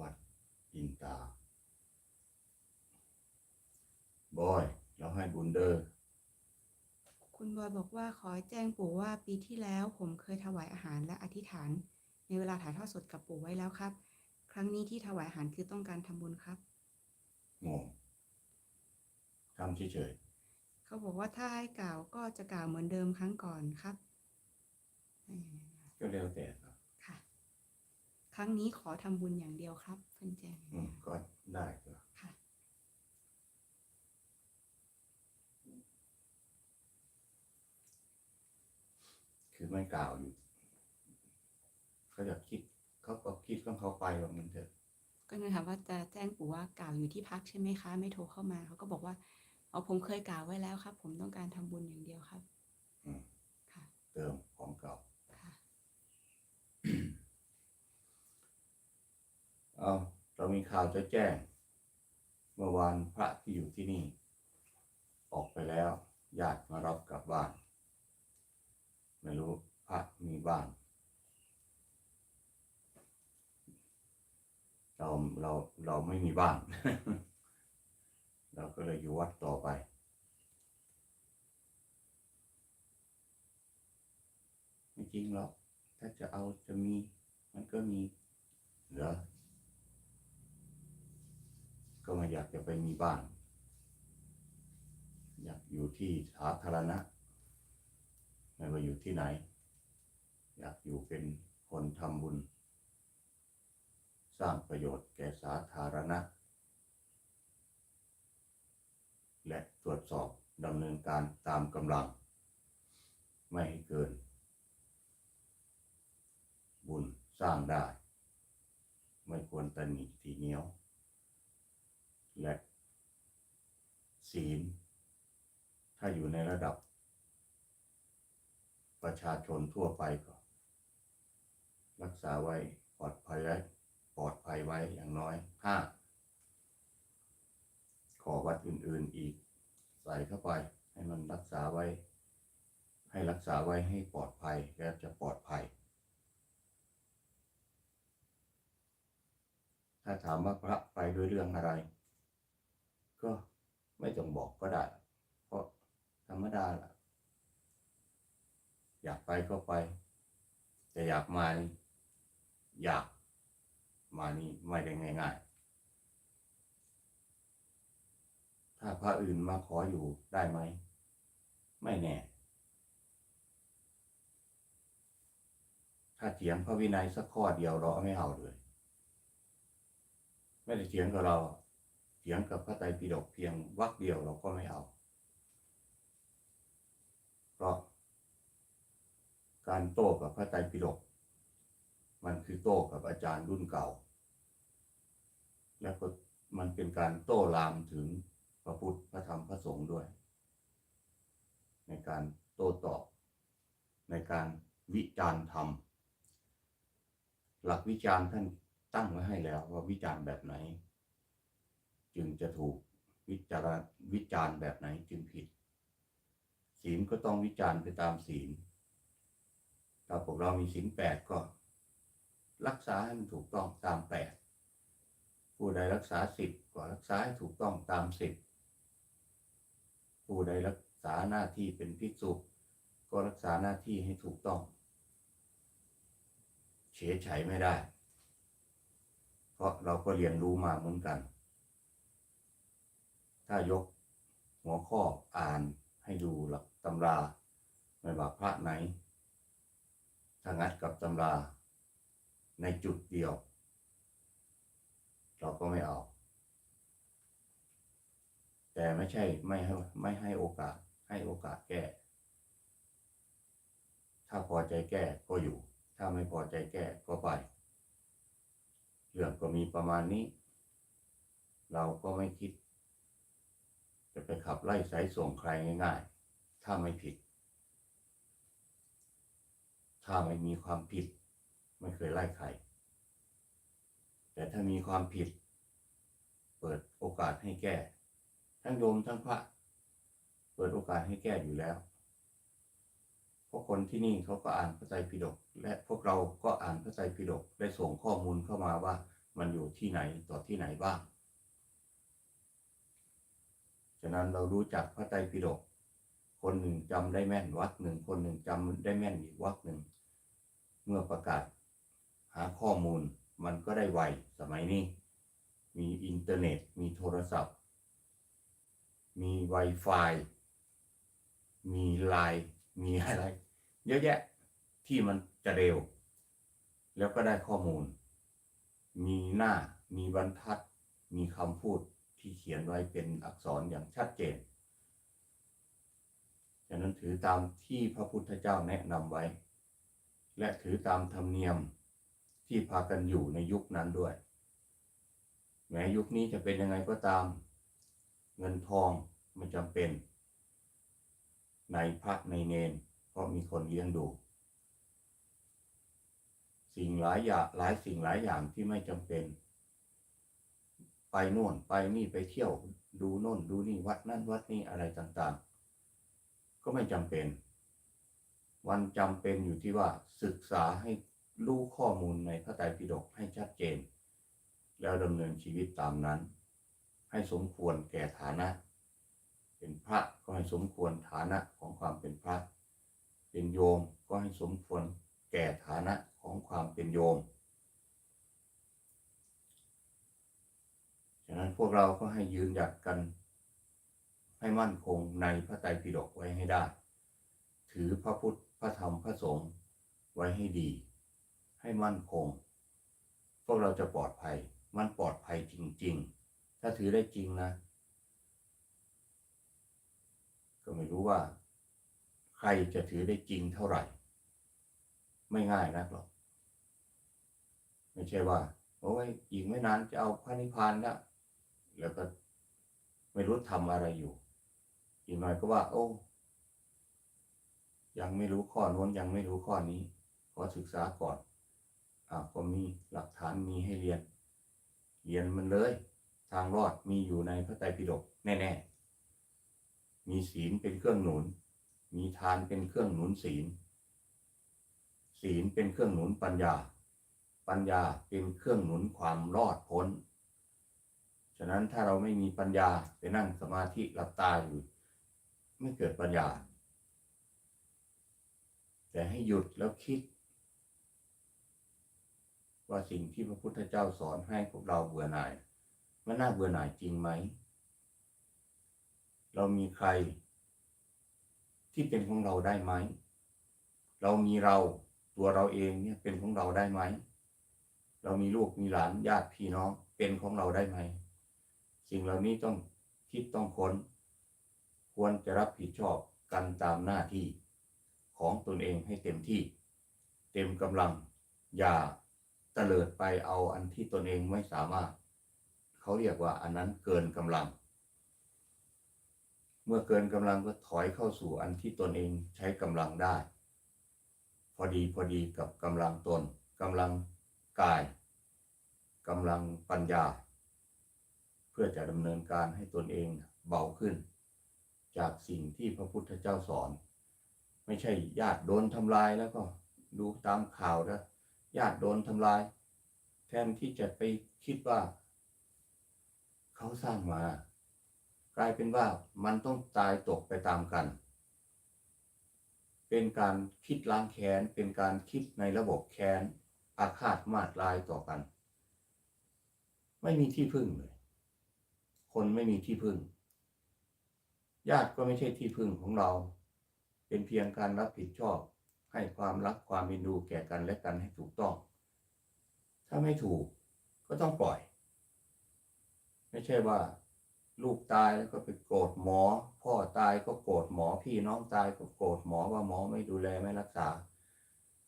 วัดอินตา บอย เราให้บุญเดอร์คุณบอยบอกว่าขอแจ้งปู่ว่าปีที่แล้วผมเคยถวายอาหารและอธิษฐาน ในเวลาถ่ายทอดสดกับปู่ไว้แล้วครับ ครั้งนี้ที่ถวายอาหารคือต้องการทำบุญครับงงทำเฉยเขาบอกว่าถ้าให้กล่าวก็จะกล่าวเหมือนเดิมครั้งก่อนครับอืมๆก็แล้วแต่ ครับค่ะครั้งนี้ขอทำบุญอย่างเดียวครับเพื่อนแจ้งอืมก็ได้ก็ค่ะ คือไม่กล่าวอยู่เขาอยากคิดเขาก็คิดของเขาไปว่ามันเถอะ ก็เลยถามว่าจะแจ้งปู่ว่ากล่าวอยู่ที่พักใช่ไหมคะ ไม่โทรเข้ามาเขาก็บอกว่าอ๋อผมเคยกล่าวไว้แล้วครับ ผมต้องการทำบุญอย่างเดียวครับ อืมค่ะ เติมของเก่า ค่ะ เอาเรามีข่าวจะแจ้ง เมื่อวานพระที่อยู่ที่นี่ ออกไปแล้วญาติมารับกลับบ้าน ไม่รู้พระมีบ้านเราเราเราไม่มีบ้าน เราก็เลยอยู่วัดต่อไป ไม่จริงหรอก ถ้าจะเอาจะมี มันก็มีเหรอ ก็ไม่อยากจะไปมีบ้าน อยากอยู่ที่สาธารณะไม่ว่าอยู่ที่ไหน อยากอยู่เป็นคนทำบุญ สร้างประโยชน์แก่สาธารณะ และตรวจสอบดำเนินการตามกำลัง ไม่ให้เกิน บุญสร้างได้ ไม่ควรตนหนีทีเหนียว และศีล ถ้าอยู่ในระดับ ประชาชนทั่วไปก็ รักษาไว้ปลอดภัยไว้ปลอดภัยไว้อย่างน้อยห้าขอวัดอื่นๆอีก ใส่เข้าไปให้มันรักษาไว้ ให้รักษาไว้ให้ปลอดภัยและจะปลอดภัย ถ้าถามว่าพระไปด้วยเรื่องอะไร ก็ไม่ต้องบอกก็ได้ เพราะธรรมดาล่ะ อยากไปก็ไป แต่อยากมานี่อยากมานี่ไม่ได้ง่าย ๆ ถ้าพระอื่นมาขออยู่ได้ไหม ไม่แน่ ถ้าเถียงพระวินัยสักข้อเดียวเราไม่เอาเลย ไม่ได้เถียงกับเรา ถียงกับพระไตรปิฎกเพียงวรรคเดียวเราก็ไม่เอา เพราะ การโต้กับพระไตรปิฎกมันคือโต้กับอาจารย์รุ่นเก่า แล้วก็มันเป็นการโต้ลามถึงพระพุทธพระธรรมพระสงฆ์ด้วย ในการโต้ตอบ ในการวิจารณ์ธรรม หลักวิจารณ์ท่านตั้งไว้ให้แล้วว่าวิจารณ์แบบไหน จึงจะถูกวิจารณ์วิจารณ์แบบไหนจึงผิด ศีลก็ต้องวิจารณ์ไปตามศีลถ้าพวกเรามีศีลแปดก็ รักษาให้มันถูกต้องตามแปดผู้ใดรักษาสิบก็รักษาให้ถูกต้องตามสิบผู้ใดรักษาหน้าที่เป็นภิกษุก็รักษาหน้าที่ให้ถูกต้อง เฉยไฉไม่ได้ เพราะเราก็เรียนรู้มาเหมือนกัน ถ้ายกหัวข้ออ่านให้ดูหลักตำรา ไม่ว่าพระไหนถ้างัดกับตำรา ในจุดเดียว เราก็ไม่เอา แต่ไม่ใช่ไม่ให้ไม่ให้โอกาสให้โอกาสแก้ ถ้าพอใจแก้ก็อยู่ ถ้าไม่พอใจแก้ก็ไป เรื่องก็มีประมาณนี้ เราก็ไม่คิด จะไปขับไล่สายส่งใครง่ายๆ ถ้าไม่ผิด ถ้าไม่มีความผิด ไม่เคยไล่ใคร แต่ถ้ามีความผิด เปิดโอกาสให้แก้ ทั้งโยมทั้งพระเปิดโอกาสให้แก้อยู่แล้ว เพราะคนที่นี่เขาก็อ่านพระไตรปิฎกและพวกเราก็อ่านพระไตรปิฎกได้ส่งข้อมูลเข้ามาว่ามันอยู่ที่ไหนต่อที่ไหนบ้างะนั้นเรารู้จักพระไตรปิฎกคนหนึ่งจำได้แม่นวักหนึ่งคนหนึ่งจำได้แม่นอีกวักหนึ่ง เมื่อประกาศหาข้อมูลมันก็ได้ไวสมัยนี้ มีอินเทอร์เน็ต มีโทรศัพท์ มี Wi-Fi มีไลน์มีอะไร เยอะแยะที่มันจะเร็ว แล้วก็ได้ข้อมูล มีหน้ามีบรรทัด มีคำพูด ที่เขียนไว้เป็นอักษรอย่างชัดเจนฉะนั้นถือตามที่พระพุทธเจ้าแนะนำไว้ และถือตามธรรมเนียมที่พากันอยู่ในยุคนั้นด้วย แม้ยุคนี้จะเป็นยังไงก็ตาม เงินทองไม่จำเป็น ในพระในเนนเพราะมีคนเลี้ยงดู สิ่งหลายอย่างหลายสิ่งหลายอย่างที่ไม่จำเป็น ไปโน่นไปนี่ไปเที่ยว ดูโน่นดูนี่วัดนั่นวัดนี่อะไรต่างๆ ก็ไม่จำเป็น วันจำเป็นอยู่ที่ว่าศึกษาให้รู้ข้อมูลในพระไตรปิฎกให้ชัดเจน แล้วดำเนินชีวิตตามนั้น ให้สมควรแก่ฐานะ เป็นพระก็ให้สมควรฐานะของความเป็นพระ เป็นโยมก็ให้สมควรแก่ฐานะของความเป็นโยม ฉะนั้นพวกเราก็ให้ยืนหยัดกัน ให้มั่นคงในพระไตรปิฎกไว้ให้ได้ ถือพระพุทธพระธรรมพระสงฆ์ไว้ให้ดี ให้มั่นคง พวกเราจะปลอดภัย มันปลอดภัยจริง ๆ ถ้าถือได้จริงนะ ก็ไม่รู้ว่า ใครจะถือได้จริงเท่าไหร่ ไม่ง่ายนักหรอก ไม่ใช่ว่าโอ้ยอีกไม่นานจะเอาพระนิพพานแล้ว แล้วก็ไม่รู้ทำอะไรอยู่ อีกหน่อยก็ว่า โอ้ ยังไม่รู้ข้อโน้นยังไม่รู้ข้อนี้ ขอศึกษาก่อนอ่าก็มีหลักฐานมีให้เรียน เรียนมันเลย ทางรอดมีอยู่ในพระไตรปิฎกแน่ๆ มีศีลเป็นเครื่องหนุน มีทานเป็นเครื่องหนุนศีล ศีลเป็นเครื่องหนุนปัญญา ปัญญาเป็นเครื่องหนุนความรอดพ้น ฉะนั้นถ้าเราไม่มีปัญญาไปนั่งสมาธิหลับตาอยู่ ไม่เกิดปัญญา แต่ให้หยุดแล้วคิด ว่าสิ่งที่พระพุทธเจ้าสอนให้พวกเราเบื่อหน่าย มันน่าเบื่อหน่ายจริงไหม เรามีใคร ที่เป็นของเราได้ไหม เรามีเราตัวเราเองเนี่ยเป็นของเราได้ไหม เรามีลูกมีหลานญาติพี่น้องเป็นของเราได้ไหม สิ่งเหล่านี้ต้องคิดต้องค้น ควรจะรับผิดชอบกันตามหน้าที่ของตนเองให้เต็มที่ เต็มกำลัง อย่าเตลิดไปเอาอันที่ตนเองไม่สามารถ เขาเรียกว่าอันนั้นเกินกำลัง เมื่อเกินกำลังก็ถอยเข้าสู่อันที่ตนเองใช้กำลังได้ พอดีพอดีกับกำลังตนกำลังกายกำลังปัญญา พื่อจะดำเนินการให้ตนเองเบาขึ้น จากสิ่งที่พระพุทธเจ้าสอน ไม่ใช่ญาติโดนทำลายแล้วก็ดูตามข่าวนะญาติโดนทำลาย แทนที่จะไปคิดว่า เขาสร้างมา กลายเป็นว่ามันต้องตายตกไปตามกัน เป็นการคิดล้างแค้นเป็นการคิดในระบบแค้นอาฆาตมาตรายต่อกัน ไม่มีที่พึ่งเลย คนไม่มีที่พึ่ง ญาติก็ไม่ใช่ที่พึ่งของเรา เป็นเพียงการรับผิดชอบ ให้ความรักความเอ็นดูแก่กันและกันให้ถูกต้อง ถ้าไม่ถูกก็ต้องปล่อย ไม่ใช่ว่า ลูกตายแล้วก็ไปโกรธหมอ พ่อตายก็โกรธหมอ พี่น้องตายก็โกรธหมอว่าหมอไม่ดูแลไม่รักษา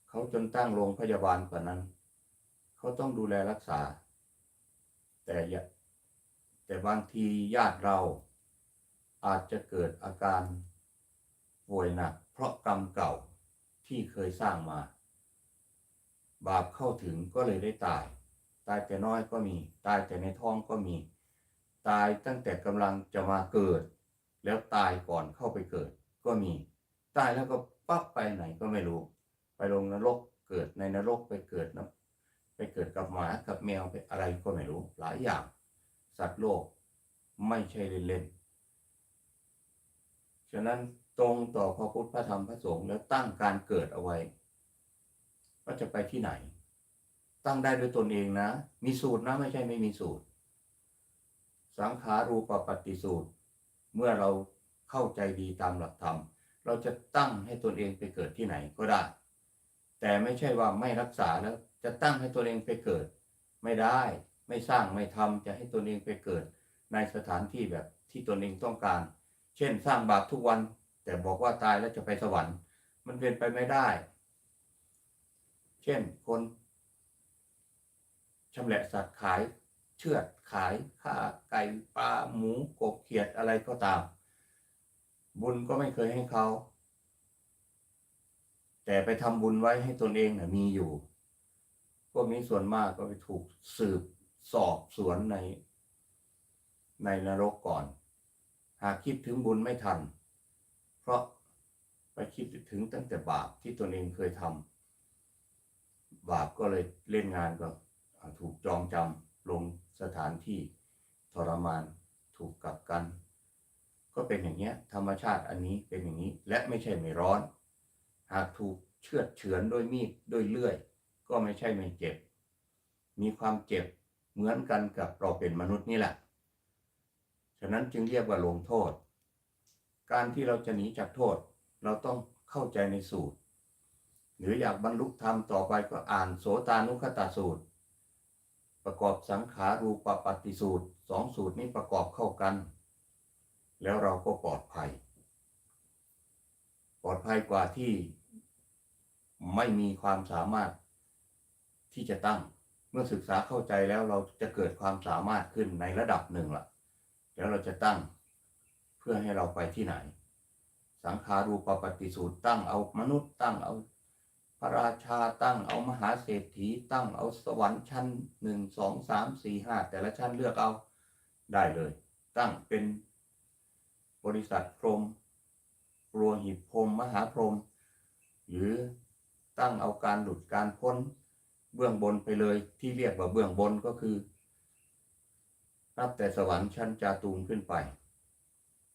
เขาจนตั้งโรงพยาบาลกว่านั้น เขาต้องดูแลรักษา แต่อย่า แต่บางทีญาติเราอาจจะเกิดอาการป่วยหนัก เพราะกรรมเก่าที่เคยสร้างมา บาปเข้าถึงก็เลยได้ตาย ตายแต่น้อยก็มี ตายแต่ในท้องก็มี ตายตั้งแต่กำลังจะมาเกิด แล้วตายก่อนเข้าไปเกิด ก็มี ตายแล้วก็ปั๊บไปไหนก็ไม่รู้ ไปลงนรกเกิดในนรกไปเกิดนะไปเกิดกับหมากับแมวไปอะไรก็ไม่รู้หลายอย่าง สัตว์โลกไม่ใช่เล่นๆ ฉะนั้นตรงต่อพระพุทธพระธรรมพระสงฆ์แล้วตั้งการเกิดเอาไว้ว่าจะไปที่ไหน ตั้งได้ด้วยตนเองนะ มีสูตรนะไม่ใช่ไม่มีสูตร สังขารูปปฏิสูตร เมื่อเราเข้าใจดีตามหลักธรรม เราจะตั้งให้ตนเองไปเกิดที่ไหนก็ได้ แต่ไม่ใช่ว่าไม่รักษาแล้วจะตั้งให้ตนเองไปเกิด ไม่ได้ ไม่สร้างไม่ทำจะให้ตนเองไปเกิด ในสถานที่แบบที่ตนเองต้องการ เช่นสร้างบาปทุกวัน แต่บอกว่าตายแล้วจะไปสวรรค์ มันเป็นไปไม่ได้ เช่นคนชำแหละสัตว์ขายเชือดขายฆ่าไก่ปลาหมูกบเขียดอะไรก็ตาม บุญก็ไม่เคยให้เขาแต่ไปทำบุญไว้ให้ตนเองนะมีอยู่ พวกนี้ส่วนมากก็ไปถูกสืบ สอบสวนใน ในนรกก่อน หากคิดถึงบุญไม่ทัน เพราะไปคิดถึงตั้งแต่บาปที่ตนเองเคยทำบาปก็เลยเล่นงานก็อ่าถูกจองจำลงสถานที่ทรมานถูกกักกัน ก็เป็นอย่างเนี้ย ธรรมชาติอันนี้เป็นอย่างนี้ และไม่ใช่ไม่ร้อน หากถูกเชือดเฉือนด้วยมีดด้วยเลื่อย ก็ไม่ใช่ไม่เจ็บ มีความเจ็บ เหมือนกันกับเราเป็นมนุษย์นี่แหละ ฉะนั้นจึงเรียกว่าลงโทษ การที่เราจะหนีจากโทษ เราต้องเข้าใจในสูตร หรืออยากบรรลุธรรมต่อไปก็อ่านโสตานุคตาสูตร ประกอบสังขารูปปฏิสูตรสองสูตรนี้ประกอบเข้ากัน แล้วเราก็ปลอดภัย ปลอดภัยกว่าที่ไม่มีความสามารถที่จะตั้ง มื่อศึกษาเข้าใจแล้วเราจะเกิดความสามารถขึ้นในระดับหนึ่งละแล้วเราจะตั้งเพื่อให้เราไปที่ไหน สังขารูปปฏิสูตรตั้งเอามนุษย์ตั้งเอาพระราชาตั้งเอามหาเศรษฐีตั้งเอาสวรรค์ชั้นหนึ่งสองสามสี่ห้าแต่ละชั้นเลือกเอาได้เลย ตั้งเป็นบริษัทพรหมโรหิตพรหมมหาพรหมหรือตั้งเอาการหลุดการพ้น เบื้องบนไปเลย ที่เรียกว่าเบื้องบนก็คือนับแต่สวรรค์ชั้นจาตูมขึ้นไป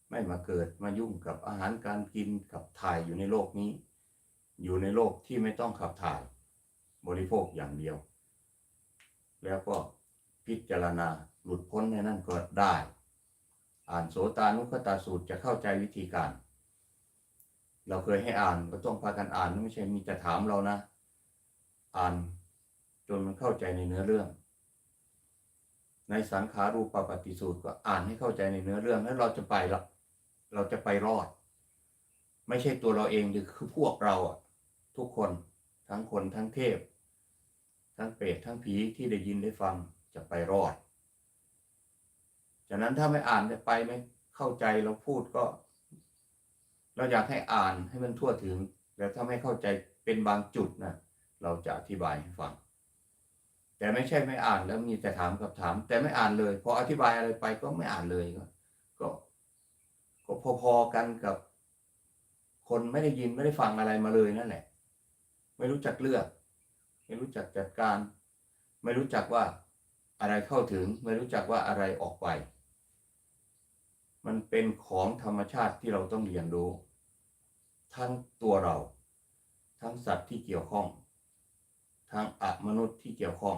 ไม่มาเกิดมายุ่งกับอาหารการกินกับถ่ายอยู่ในโลกนี้ อยู่ในโลกที่ไม่ต้องขับถ่าย บริโภคอย่างเดียว แล้วก็พิจารณาหลุดพ้นในนั่นก็ได้ อ่านโสตานุคตาสูตรจะเข้าใจวิธีการ เราเคยให้อ่านก็ต้องพากันอ่านไม่ใช่มีแต่ถามเรานะ อ่าน นมันเข้าใจในเนื้อเรื่อง ในสังขารูปปฏิสูตรก็อ่านให้เข้าใจในเนื้อเรื่องแล้วเราจะไปละเราจะไปรอด ไม่ใช่ตัวเราเองหรือคือพวกเราอะทุกคนทั้งคนทั้งเทพ ทั้งเปรตทั้งผีที่ได้ยินได้ฟังจะไปรอดฉะนั้นถ้าไม่อ่านจะไปไม่เข้าใจเราพูดก็ เราอยากให้อ่านให้มันทั่วถึง แล้วถ้าไม่เข้าใจเป็นบางจุดนะเราจะอธิบายให้ฟัง แต่ไม่ใช่ไม่อ่านแล้วมีแต่ถามกับถาม แต่ไม่อ่านเลยพออธิบายอะไรไปก็ไม่อ่านเลยก็ก็ก็พอๆกันกับ คนไม่ได้ยินไม่ได้ฟังอะไรมาเลยนั่นแหละ ไม่รู้จักเลือก ไม่รู้จักจัดการ ไม่รู้จักว่าอะไรเข้าถึง ไม่รู้จักว่าอะไรออกไป มันเป็นของธรรมชาติที่เราต้องเรียนรู้ ทั้งตัวเรา ทั้งสัตว์ที่เกี่ยวข้อง ทั้งอมนุษย์ที่เกี่ยวข้อง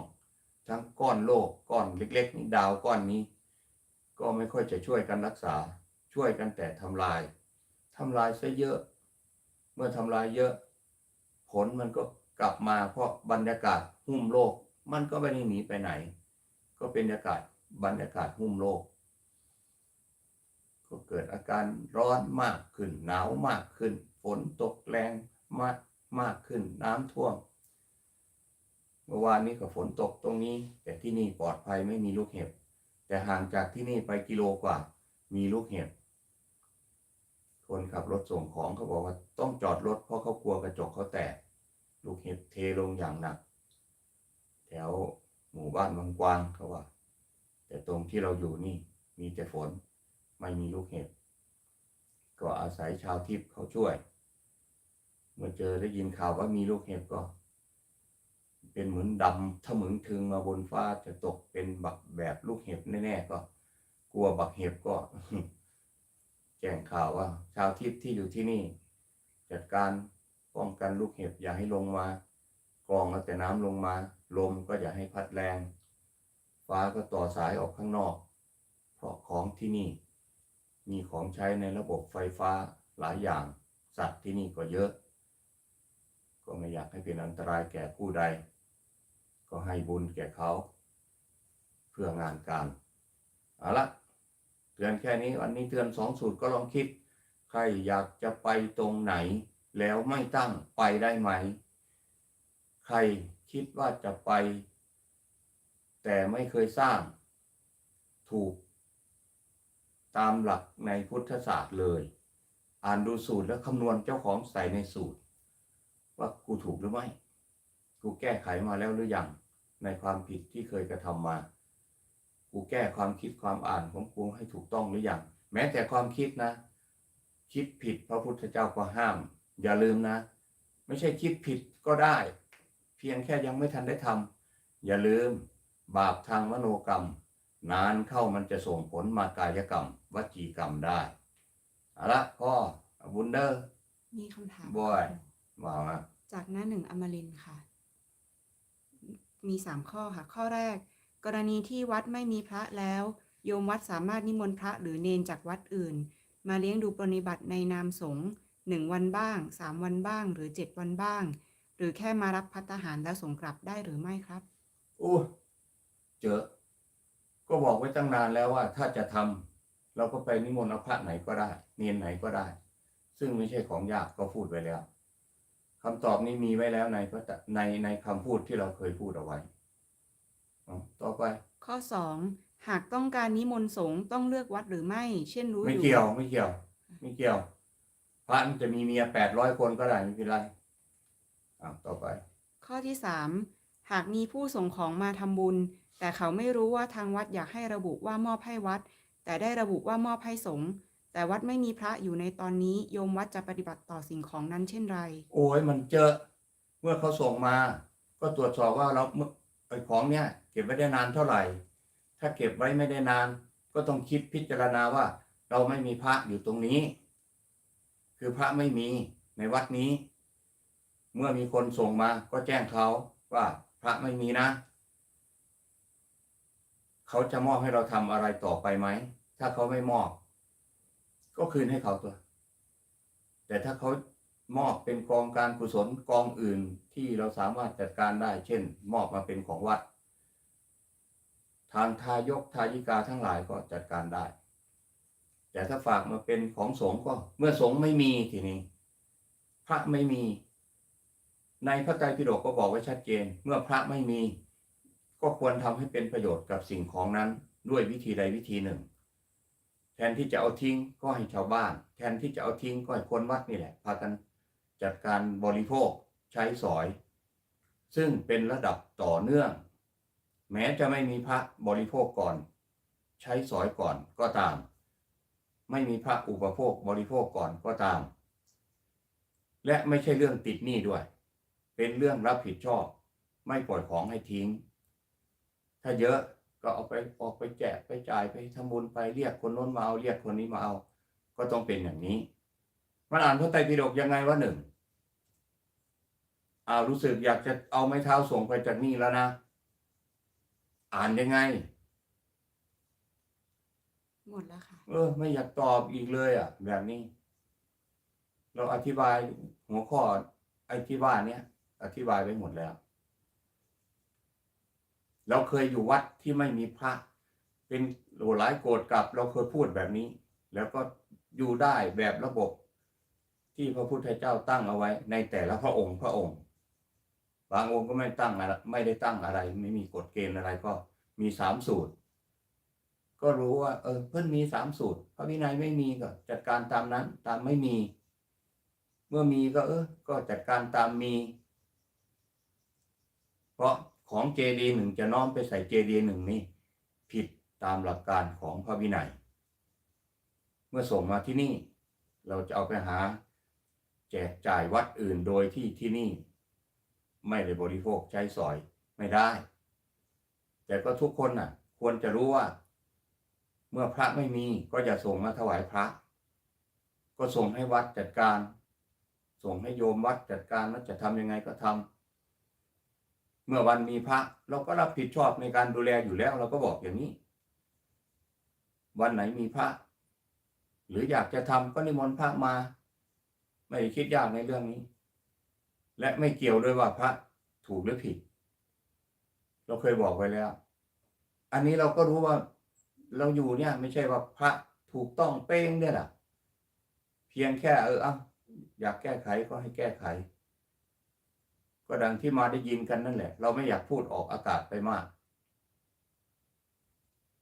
ทั้งก้อนโลกก้อนเล็กๆดาวก้อนนี้ ก็ไม่ค่อยจะช่วยกันรักษา ช่วยกันแต่ทำลายทำลายซะเยอะ เมื่อทำลายเยอะ ผลมันก็กลับมาเพราะบรรยากาศหุ้มโลก มันก็ไม่ได้หนีไปไหน ก็เป็นบรรยากาศบรรยากาศหุ้มโลก ก็เกิดอาการร้อนมากขึ้น หนาวมากขึ้น ฝนตกแรงมากมากขึ้นน้ำท่วม เมื่อวานนี้ก็ฝนตกตรงนี้ แต่ที่นี่ปลอดภัยไม่มีลูกเห็บ แต่ห่างจากที่นี่ไปกิโลกว่า มีลูกเห็บ คนขับรถส่งของเขาบอกว่าต้องจอดรถเพราะเขากลัวกระจกเขาแตก ลูกเห็บเทลงอย่างหนัก แถวหมู่บ้านบางกวางเขาว่า แต่ตรงที่เราอยู่นี่มีแต่ฝนไม่มีลูกเห็บ ก็อาศัยชาวทิพย์เขาช่วย เมื่อเจอได้ยินข่าวว่ามีลูกเห็บก็ เป็นเหมือนดำถ้าเหมือนถึงมาบนฟ้าจะตกเป็นบักแบบลูกเห็บแน่ๆก็ กลัวบักเห็บก็แจ้งข่าวว่า ชาวทิพย์ที่อยู่ที่นี่ จัดการป้องกันลูกเห็บอย่าให้ลงมากรองเอาแต่น้ำลงมา ลมก็อย่าให้พัดแรง ฟ้าก็ต่อสายออกข้างนอก เพราะของที่นี่ มีของใช้ในระบบไฟฟ้าหลายอย่าง สัตว์ที่นี่ก็เยอะ ก็ไม่อยากให้เป็นอันตรายแก่ผู้ใด ก็ให้บุญแก่เขาเพื่องานการเอาละเตือนแค่นี้วันนี้เตือนสองสูตรก็ลองคิด ใครอยากจะไปตรงไหน แล้วไม่ตั้งไปได้ไหม ใครคิดว่าจะไป แต่ไม่เคยสร้าง ถูก ตามหลักในพุทธศาสตร์เลย อ่านดูสูตรแล้วคำนวณเจ้าของใส่ในสูตร ว่ากูถูกหรือไม่ กูแก้ไขมาแล้วหรือยังในความผิดที่เคยกระทำมา กูแก้ความคิดความอ่านของกูให้ถูกต้องหรือยังแม้แต่ความคิดนะ คิดผิดพระพุทธเจ้าก็ห้าม อย่าลืมนะ ไม่ใช่คิดผิดก็ได้ เพียงแค่ยังไม่ทันได้ทำอย่าลืมบาปทางมโนกรรม นานเข้ามันจะส่งผลมากายกรรมวจีกรรมได้เอาละพ่อบุญเดอร์มีคำถามบอยมามาจากหน้าหนึ่งอมรินทร์ค่ะ มีสามข้อค่ะ ข้อแรก กรณีที่วัดไม่มีพระแล้ว โยมวัดสามารถนิมนต์พระหรือเนนจากวัดอื่น มาเลี้ยงดูปรนิบัติในนามสงฆ์หนึ่งวันบ้างสามวันบ้าง หรือเจ็ดวันบ้าง หรือแค่มารับพัฒหารแล้วส่งกลับได้หรือไม่ครับ โอ้เจอ ก็บอกไว้ตั้งนานแล้วว่า ถ้าจะทำเราก็ไปนิมนต์พระไหนก็ได้ เนนไหนก็ได้ ซึ่งไม่ใช่ของยากก็พูดไว้แล้ว คำตอบนี้มีไว้แล้วในพระตในในคำพูดที่เราเคยพูดเอาไว้เอาต่อไป ข้อ2หากต้องการนิมนต์สงฆ์ต้องเลือกวัดหรือไม่ เช่นรู้อไม่ยู่เกี่ยวไม่เกี่ยว ไม่เกี่ยวพระมันจะมีเมียแปดร้อยคนก็ได้ไม่เป็นไรอ่าต่อไป ข้อที่3หากมีผู้ส่งของมาทำบุญ แต่เขาไม่รู้ว่าทางวัดอยากให้ระบุว่ามอบให้วัด แต่ได้ระบุว่ามอบให้สงฆ์ แต่วัดไม่มีพระอยู่ในตอนนี้โยมวัดจะปฏิบัติต่อสิ่งของนั้นเช่นไร โอ้ยมันเจอ เมื่อเขาส่งมา ก็ตรวจสอบว่าเราเมื่อไอ้ของเนี้ยเก็บไว้ได้นานเท่าไหร่ ถ้าเก็บไว้ไม่ได้นาน ก็ต้องคิดพิจารณาว่า เราไม่มีพระอยู่ตรงนี้ คือพระไม่มีในวัดนี้ เมื่อมีคนส่งมาก็แจ้งเขาว่าพระไม่มีนะ เขาจะมอบให้เราทำอะไรต่อไปไหม ถ้าเขาไม่มอบ ก็คืนให้เขาตัว แต่ถ้าเขามอบเป็นกองการกุศลกองอื่นที่เราสามารถจัดการได้ เช่น มอบมาเป็นของวัด ทางทายกทายิกาทั้งหลายก็จัดการได้ แต่ถ้าฝากมาเป็นของสงฆ์ก็ เมื่อสงฆ์ไม่มีทีนี้ พระไม่มี ในพระไตรปิฎกก็บอกไว้ชัดเจน เมื่อพระไม่มี ก็ควรทำให้เป็นประโยชน์กับสิ่งของนั้นด้วยวิธีใดวิธีหนึ่ง แทนที่จะเอาทิ้งก็ให้ชาวบ้าน แทนที่จะเอาทิ้งก็ให้คนวัดนี่แหละ พากันจัดการบริโภคใช้สอย ซึ่งเป็นระดับต่อเนื่อง แม้จะไม่มีพระบริโภคก่อน ใช้สอยก่อนก็ตาม ไม่มีพระอุปโภคบริโภคก่อนก็ตาม และไม่ใช่เรื่องติดหนี้ด้วย เป็นเรื่องรับผิดชอบ ไม่ปล่อยของให้ทิ้ง ถ้าเยอะ ก็เอาไปออกไปแจกไปจ่ายไปทำบุญไปเรียกคนโน้นมาเอาเรียกคนนี้มาเอา ก็ต้องเป็นอย่างนี้มันอ่านพระไตรปิฎกยังไงวะหนึ่งอ้าวรู้สึกอยากจะเอาไม้เท้าส่งไปจากนี่แล้วนะ อ่านยังไง หมดแล้วค่ะ เออ ไม่อยากตอบอีกเลย อะ แบบนี้ เราอธิบายหัวข้อไอ้ที่ว่าเนี้ยอธิบายไปหมดแล้ว เราเคยอยู่วัดที่ไม่มีพระ เป็นโหหลายโกรธกลับ เราเคยพูดแบบนี้ แล้วก็อยู่ได้แบบระบบ ที่พระพุทธเจ้าตั้งเอาไว้ ในแต่ละพระองค์พระองค์ บางองค์ก็ไม่ตั้งอะไรไม่ได้ตั้งอะไร ไม่มีกฎเกณฑ์อะไรก็มีสามสูตร ก็รู้ว่า เออเพิ่นมีสามสูตร พระวินัยไม่มีก็ จัดการตามนั้นตามไม่มี เมื่อมีก็เออก็จัดการตามมี เพราะ ของเจดีหนึ่งจะน้อมไปใส่เจดีหนึ่งนี่ผิดตามหลักการของพระวินัย เมื่อส่งมาที่นี่ เราจะเอาไปหา แจกจ่ายวัดอื่นโดยที่ที่นี่ ไม่ได้บริโภคใช้สอยไม่ได้ แต่ก็ทุกคนน่ะ ควรจะรู้ว่า เมื่อพระไม่มีก็อย่าส่งมาถวายพระ ก็ส่งให้วัดจัดการ ส่งให้โยมวัดจัดการว่าจะทำยังไงก็ทำ เมื่อวันมีพระ เราก็รับผิดชอบในการดูแลอยู่แล้ว เราก็บอกอย่างนี้ วันไหนมีพระ หรืออยากจะทำก็นิมนต์พระมา ไม่คิดยากในเรื่องนี้ และไม่เกี่ยวด้วยว่าพระถูกหรือผิด เราเคยบอกไว้แล้ว อันนี้เราก็รู้ว่าเราอยู่เนี่ย ไม่ใช่ว่าพระถูกต้องเป้งเนี่ยแหละเพียงแค่เออเอาอยากแก้ไขก็ให้แก้ไข ก็ดังที่มาได้ยินกันนั่นแหละ เราไม่อยากพูดออกอากาศไปมาก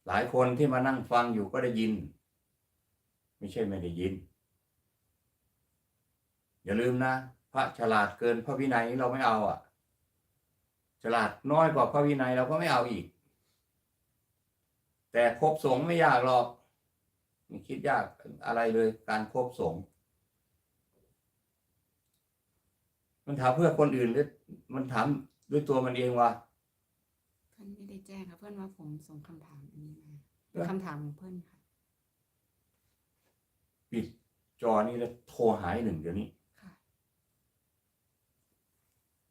หลายคนที่มานั่งฟังอยู่ก็ได้ยิน ไม่ใช่ไม่ได้ยิน อย่าลืมนะ พระฉลาดเกินพระวินัยเราไม่เอาอะ ฉลาดน้อยกว่าพระวินัยเราก็ไม่เอาอีก แต่ครบสงไม่ยากหรอกไม่คิดยากอะไรเลยการครบสงฆ์ มันถามเพื่อคนอื่นหรือมันถามด้วยตัวมันเองว่าเพื่อนไม่ได้แจ้งค่ะเพื่อนว่าผมส่งคำถามอันนี้มาเออคำถามของเพื่อนค่ะ ปิดจอนี้แล้วโทรหายหนึ่งเดี๋ยวนี้